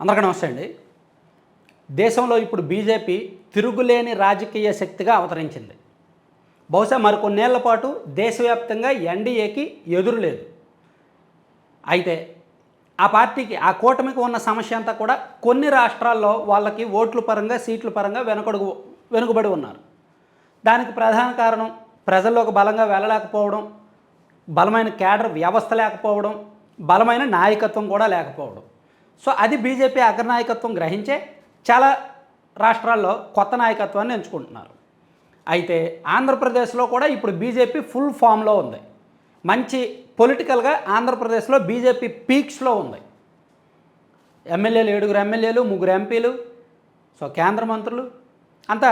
అందరికీ నమస్తే అండి. దేశంలో ఇప్పుడు బీజేపీ తిరుగులేని రాజకీయ శక్తిగా అవతరించింది. బహుశా మరికొన్నేళ్ళ పాటు దేశవ్యాప్తంగా ఎన్డీఏకి ఎదురు లేదు. అయితే ఆ పార్టీకి ఆ కూటమికి ఉన్న సమస్య అంతా కూడా కొన్ని రాష్ట్రాల్లో వాళ్ళకి ఓట్ల పరంగా సీట్ల పరంగా వెనుకడుగు వెనుకబడి ఉన్నారు. దానికి ప్రధాన కారణం ప్రజల్లోకి బలంగా వెళ్ళలేకపోవడం బలమైన కేడర్ వ్యవస్థ లేకపోవడం బలమైన నాయకత్వం కూడా లేకపోవడం. సో అది బీజేపీ అగ్రనాయకత్వం గ్రహించే చాలా రాష్ట్రాల్లో కొత్త నాయకత్వాన్ని ఎంచుకుంటున్నారు. అయితే ఆంధ్రప్రదేశ్లో కూడా ఇప్పుడు బీజేపీ ఫుల్ ఫామ్లో ఉంది. మంచి పొలిటికల్గా ఆంధ్రప్రదేశ్లో బీజేపీ పీక్స్లో ఉంది. ఎమ్మెల్యేలు ఏడుగురు ఎమ్మెల్యేలు ముగ్గురు ఎంపీలు సో కేంద్ర మంత్రులు అంతా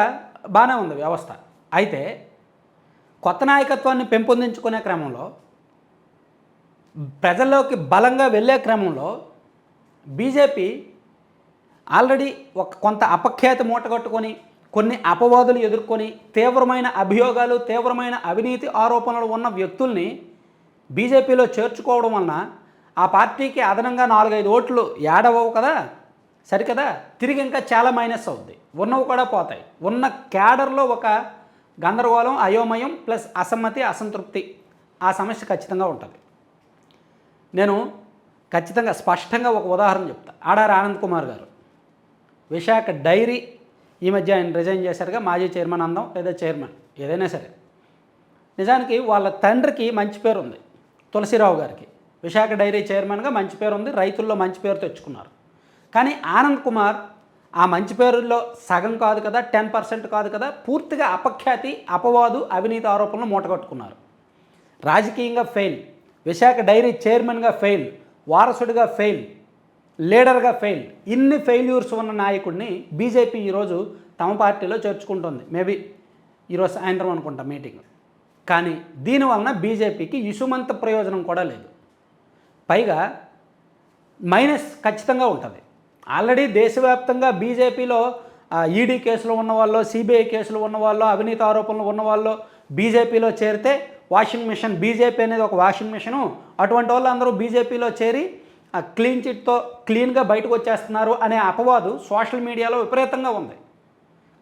బాగానే ఉంది వ్యవస్థ. అయితే కొత్త నాయకత్వాన్ని పెంపొందించుకునే క్రమంలో ప్రజల్లోకి బలంగా వెళ్ళే క్రమంలో బీజేపీ ఆల్రెడీ ఒక కొంత అపఖ్యాతి మూటగట్టుకొని కొన్ని అపవాదులు ఎదుర్కొని తీవ్రమైన అభియోగాలు తీవ్రమైన అవినీతి ఆరోపణలు ఉన్న వ్యక్తుల్ని బీజేపీలో చేర్చుకోవడం వలన ఆ పార్టీకి అదనంగా నాలుగైదు ఓట్లు యాడవవు కదా? సరికదా? తిరిగి ఇంకా చాలా మైనస్ అవుద్ది. ఉన్నవి కూడా పోతాయి. ఉన్న క్యాడర్లో ఒక గందరగోళం అయోమయం ప్లస్ అసమ్మతి అసంతృప్తి ఆ సమస్య ఖచ్చితంగా ఉంటుంది. నేను ఖచ్చితంగా స్పష్టంగా ఒక ఉదాహరణ చెప్తా. ఆడారి ఆనంద్ కుమార్ గారు. విశాఖ డైరీ ఈ మధ్య ఆయన రిజైన్ చేశారుగా మాజీ చైర్మన్ అందం లేదా చైర్మన్ ఏదైనా సరే. నిజానికి వాళ్ళ తండ్రికి మంచి పేరు ఉంది తులసిరావు గారికి. విశాఖ డైరీ చైర్మన్గా మంచి పేరు ఉంది రైతుల్లో మంచి పేరు తెచ్చుకున్నారు. కానీ ఆనంద్ కుమార్ ఆ మంచి పేరుల్లో సగం కాదు కదా టెన్ పర్సెంట్ కాదు కదా పూర్తిగా అపఖ్యాతి అపవాదు అవినీతి ఆరోపణలు మూటగట్టుకున్నారు. రాజకీయంగా ఫెయిల్ విశాఖ డైరీ చైర్మన్గా ఫెయిల్ వారసుడిగా ఫెయిల్ లీడర్గా ఫెయిల్ ఇన్ని ఫెయిల్యూర్స్ ఉన్న నాయకుడిని బీజేపీ ఈరోజు తమ పార్టీలో చేర్చుకుంటుంది. మేబీ ఈరోజు సాయంత్రం అనుకుంటా మీటింగ్ కానీ దీనివలన బీజేపీకి ఇసుమంత ప్రయోజనం కూడా లేదు. పైగా మైనస్ ఖచ్చితంగా ఉంటుంది. ఆల్రెడీ దేశవ్యాప్తంగా బీజేపీలో ఈడీ కేసులు ఉన్న వాళ్ళు సిబిఐ కేసులు ఉన్న వాళ్ళు అవినీతి ఆరోపణలు ఉన్న వాళ్ళు బీజేపీలో చేరితే వాషింగ్ మిషన్ బీజేపీ అనేది ఒక వాషింగ్ మిషను. అటువంటి వాళ్ళు అందరూ బీజేపీలో చేరి ఆ క్లీన్ చిట్తో క్లీన్గా బయటకు వచ్చేస్తున్నారు అనే అపవాదు సోషల్ మీడియాలో విపరీతంగా ఉంది.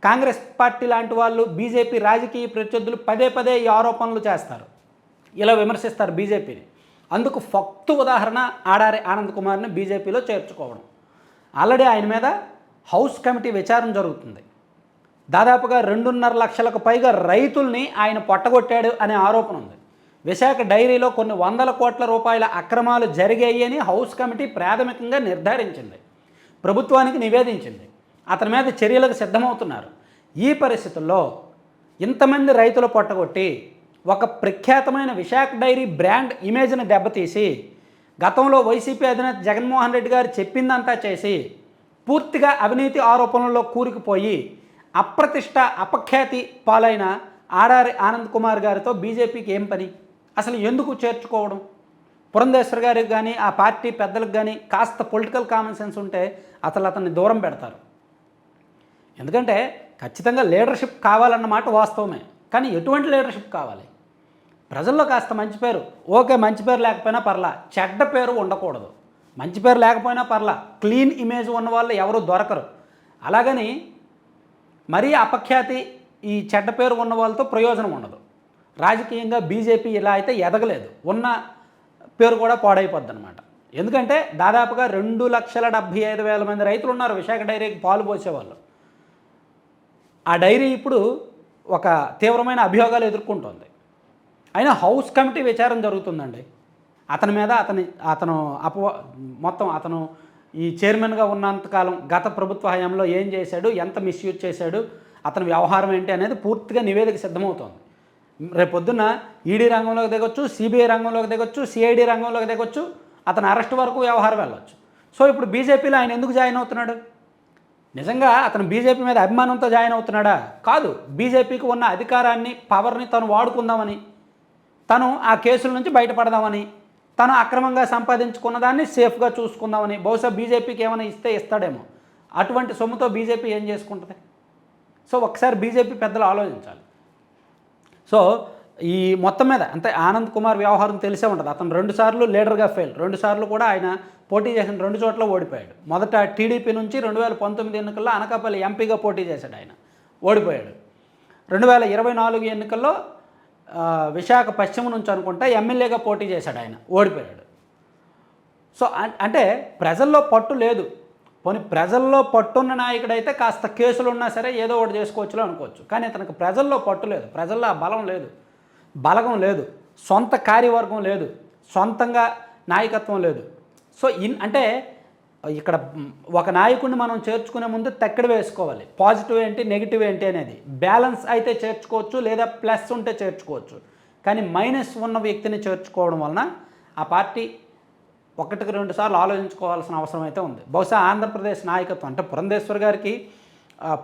కాంగ్రెస్ పార్టీ లాంటి వాళ్ళు బీజేపీ రాజకీయ ప్రత్యర్థులు పదే పదే ఈ ఆరోపణలు చేస్తారు. ఇలా విమర్శిస్తారు బీజేపీని. అందుకు ఫక్తు ఉదాహరణ ఆడారి ఆనంద్ కుమార్ని బీజేపీలో చేర్చుకోవడం. ఆల్రెడీ ఆయన మీద హౌస్ కమిటీ విచారణ జరుగుతుంది. దాదాపుగా రెండున్నర లక్షలకు పైగా రైతుల్ని ఆయన పొట్టగొట్టాడు అనే ఆరోపణ ఉంది. విశాఖ డైరీలో కొన్ని వందల కోట్ల రూపాయల అక్రమాలు జరిగాయి అని హౌస్ కమిటీ ప్రాథమికంగా నిర్ధారించింది. ప్రభుత్వానికి నివేదించింది. అతని మీద చర్యలకు సిద్ధమవుతున్నారు. ఈ పరిస్థితుల్లో ఇంతమంది రైతులు పొట్టగొట్టి ఒక ప్రఖ్యాతమైన విశాఖ డైరీ బ్రాండ్ ఇమేజ్ని దెబ్బతీసి గతంలో వైసీపీ అధినేత జగన్మోహన్ రెడ్డి గారు చెప్పిందంతా చేసి పూర్తిగా అవినీతి ఆరోపణల్లో కూరుకుపోయి అప్రతిష్ట అపఖ్యాతి పాలైన ఆర్ఆర్ ఆనంద్ కుమార్ గారితో బీజేపీకి ఏం పని? అసలు ఎందుకు చేర్చుకోవడం? పురంధేశ్వర్ గారికి కానీ ఆ పార్టీ పెద్దలకు కానీ కాస్త పొలిటికల్ కామన్ సెన్స్ ఉంటే అసలు అతన్ని దూరం పెడతారు. ఎందుకంటే ఖచ్చితంగా లీడర్షిప్ కావాలన్నమాట వాస్తవమే. కానీ ఎటువంటి లీడర్షిప్ కావాలి? ప్రజల్లో కాస్త మంచి పేరు. ఓకే మంచి పేరు లేకపోయినా పర్లా. చెడ్డ పేరు ఉండకూడదు. మంచి పేరు లేకపోయినా పర్లా. క్లీన్ ఇమేజ్ ఉన్న వాళ్ళు ఎవరు దొరకరు. అలాగని మరీ అపఖ్యాతి ఈ చెడ్డ పేరు ఉన్న వాళ్ళతో ప్రయోజనం ఉండదు. రాజకీయంగా బీజేపీ ఇలా అయితే ఎదగలేదు. ఉన్న పేరు కూడా పాడైపోద్ది అనమాట ఎందుకంటే దాదాపుగా రెండు లక్షల డెబ్భై ఐదు వేల మంది రైతులు ఉన్నారు విశాఖ డైరీకి పాలు పోసేవాళ్ళు. ఆ డైరీ ఇప్పుడు ఒక తీవ్రమైన అభియోగాలు ఎదుర్కొంటుంది. అయినా హౌస్ కమిటీ విచారణ జరుగుతుందండి. అతని మీద అతని అతను అపవ మొత్తం అతను ఈ చైర్మన్గా ఉన్నంతకాలం గత ప్రభుత్వ హయాంలో ఏం చేశాడు? ఎంత మిస్యూజ్ చేశాడు? అతని వ్యవహారం ఏంటి అనేది పూర్తిగా నివేదిక సిద్ధమవుతోంది. రేపొద్దున ఈడీ రంగంలోకి దిగొచ్చు సిబిఐ రంగంలోకి దిగొచ్చు సిఐడి రంగంలోకి దిగొచ్చు అతని అరెస్ట్ వరకు వ్యవహారం వెళ్ళొచ్చు. సో ఇప్పుడు బీజేపీలో ఆయన ఎందుకు జాయిన్ అవుతున్నాడు? నిజంగా అతను బీజేపీ మీద అభిమానంతో జాయిన్ అవుతున్నాడా? కాదు. బీజేపీకి ఉన్న అధికారాన్ని పవర్ని తను వాడుకుందామని తను ఆ కేసుల నుంచి బయటపడదామని తను అక్రమంగా సంపాదించుకున్న దాన్ని సేఫ్గా చూసుకుందామని బహుశా బీజేపీకి ఏమైనా ఇస్తే ఇస్తాడేమో. అటువంటి సొమ్ముతో బీజేపీ ఏం చేసుకుంటుంది? సో ఒకసారి బీజేపీ పెద్దలు ఆలోచించాలి. సో ఈ మొత్తం మీద అంటే ఆనంద్ కుమార్ వ్యవహారం తెలిసే ఉంటుంది. అతను రెండు సార్లు లీడర్గా ఫెయిల్ రెండు సార్లు కూడా ఆయన పోటీ చేసిన రెండు చోట్ల ఓడిపోయాడు. మొదట టీడీపీ నుంచి రెండు వేల పంతొమ్మిది ఎన్నికల్లో అనకాపల్లి ఎంపీగా పోటీ చేశాడు ఆయన. ఓడిపోయాడు. రెండు వేల ఇరవై నాలుగు ఎన్నికల్లో విశాఖ పశ్చిమ నుంచి అనుకుంటా ఎమ్మెల్యేగా పోటీ చేశాడు ఆయన ఓడిపోయాడు. సో అంటే ప్రజల్లో పట్టు లేదు. పోనీ ప్రజల్లో పట్టున్న నాయకుడైతే కాస్త కేసులు ఉన్నా సరే ఏదో ఒకటి చేసుకోవచ్చులో అనుకోవచ్చు. కానీ అతనికి ప్రజల్లో పట్టు లేదు. ప్రజల్లో ఆ బలం లేదు. బలగం లేదు. సొంత కార్యవర్గం లేదు. సొంతంగా నాయకత్వం లేదు. సో ఇన్ అంటే ఇక్కడ ఒక నాయకుడిని మనం చేర్చుకునే ముందు తక్కడ వేసుకోవాలి. పాజిటివ్ ఏంటి నెగిటివ్ ఏంటి అనేది. బ్యాలెన్స్ అయితే చేర్చుకోవచ్చు లేదా ప్లస్ ఉంటే చేర్చుకోవచ్చు. కానీ మైనస్ ఉన్న వ్యక్తిని చేర్చుకోవడం వలన ఆ పార్టీ ఒకటికి రెండు సార్లు ఆలోచించుకోవాల్సిన అవసరం అయితే ఉంది. బహుశా ఆంధ్రప్రదేశ్ నాయకత్వం అంటే పురంధేశ్వర్ గారికి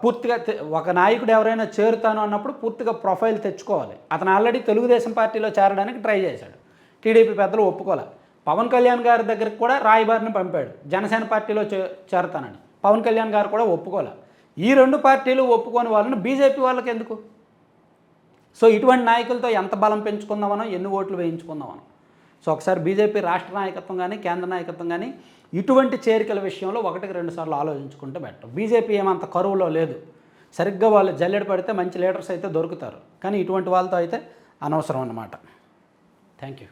పూర్తిగా ఒక నాయకుడు ఎవరైనా చేరుతాను అన్నప్పుడు పూర్తిగా ప్రొఫైల్ తెచ్చుకోవాలి. అతను ఆల్రెడీ తెలుగుదేశం పార్టీలో చేరడానికి ట్రై చేశాడు. టీడీపీ పెద్దలు ఒప్పుకోలే. పవన్ కళ్యాణ్ గారి దగ్గరికి కూడా రాయబారిని పంపాడు. జనసేన పార్టీలో చే చేరతానని. పవన్ కళ్యాణ్ గారు కూడా ఒప్పుకోలే. ఈ రెండు పార్టీలు ఒప్పుకోని వాళ్ళని బీజేపీ వాళ్ళకి ఎందుకు? సో ఇటువంటి నాయకులతో ఎంత బలం పెంచుకుందామనో ఎన్ని ఓట్లు వేయించుకుందామనో. సో ఒకసారి బీజేపీ రాష్ట్ర నాయకత్వం కానీ కేంద్ర నాయకత్వం కానీ ఇటువంటి చేరికల విషయంలో ఒకటికి రెండు సార్లు ఆలోచించుకుంటే బెటర్. బీజేపీ ఏమంత కరువులో లేదు. సరిగ్గా వాళ్ళు జల్లెడ పడితే మంచి లీడర్స్ అయితే దొరుకుతారు. కానీ ఇటువంటి వాళ్ళతో అయితే అనవసరం అన్నమాట. Thank you.